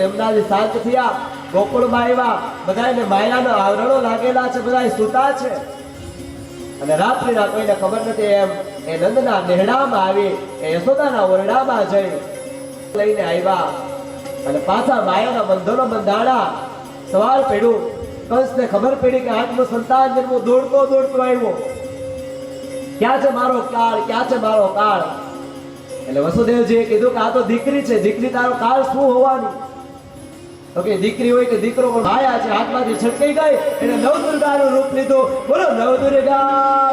એટલે જે શાંત થયા, ગોકુળમાં આવ્યા બધાને માયાના આવરણો લાગેલા છે બધા સૂતા છે. અને રાત્રિના કોઈને ખબર નથી એમ, એ નંદના નેહડામાં આવી, એ યશોદાના ઓરડામાં જઈ લઈને આવ્યા. અને પાછા માયાના બંધોનો બંધાણા સવાલ પડ્યું. કંસને ખબર પડી કે આટલું સંતાન જન્મ દોડતો દોડતો આવ્યો. ક્યાં છે મારો કાળ, ક્યાં છે મારો કાળ? એટલે વસુદેવજીએ કીધું કે આ તો દીકરી છે, દીકરી તારો કાળ શું હોવાની? તો દીકરી હોય કે દીકરો પણ માયા છે હાથમાંથી છટકી ગઈ, એને નવદુર્ગાનું રૂપ લીધું. બોલો, નવદુર્ગા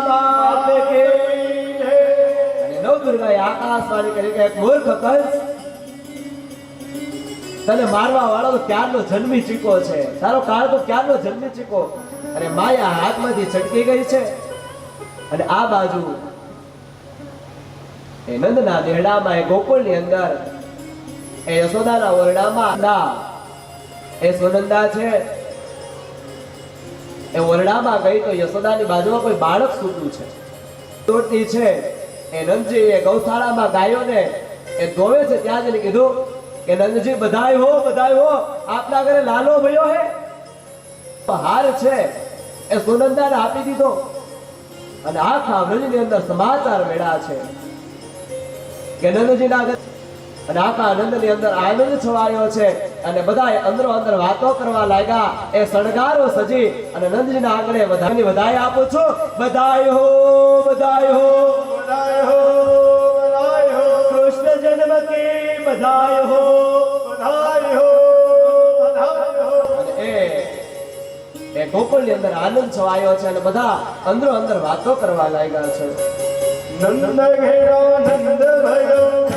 બાપ કે અને નવદુર્ગાએ આકાશવાણી કરી કે એક મૂર્ખ કંસ તને મારવા વાળો તો ક્યારનો જન્મી ચીકો છે? તારો કાળ તો ક્યારનો જન્મી ચીકો અને માયા હાથમાંથી છટકી ગઈ છે. અને આ બાજુ એ નંદના દેહડામાં એ ગોકુળની અંદર, એ યશોદાના ઓરડામાં ના એ સોનંદા છે. એ ઓરડામાં ગઈ તો યશોદાની બાજુમાં કોઈ બાળક સૂતું છે. દોડતી છે. એ નંદજી એ ગૌશાળામાં ગાયોને એ ધોવે છે. ત્યાં જઈને કીધું કે, નંદજી, બધાય હો બધાય હો, આપના ઘરે લાલો ભયો હે. હાર છે. એ સોનંદાને આપી દીધો. અને આખા વ્રજની અંદર સમાચાર મેળા છે કે નંદજીના ઘરે અને આખા આનંદની અંદર આનંદ છવાયો છે. અને બધાએ અંદરો અંદર વાતો કરવા લાગ્યા. એ શણગારો સજી અને નંદજીના આંગણે બધાની વધાઈ આપું છું. બધાય હો બધાય હો. બધાય હો બધાય હો. કૃષ્ણ જન્મ કી બધાય હો. બધાય હો બધાય હો. એ એ ગોકુળની અંદર આનંદ છવાયો છે અને બધા અંદરો અંદર વાતો કરવા લાગ્યા છે. નંદ ઘેરા નંદ ભયો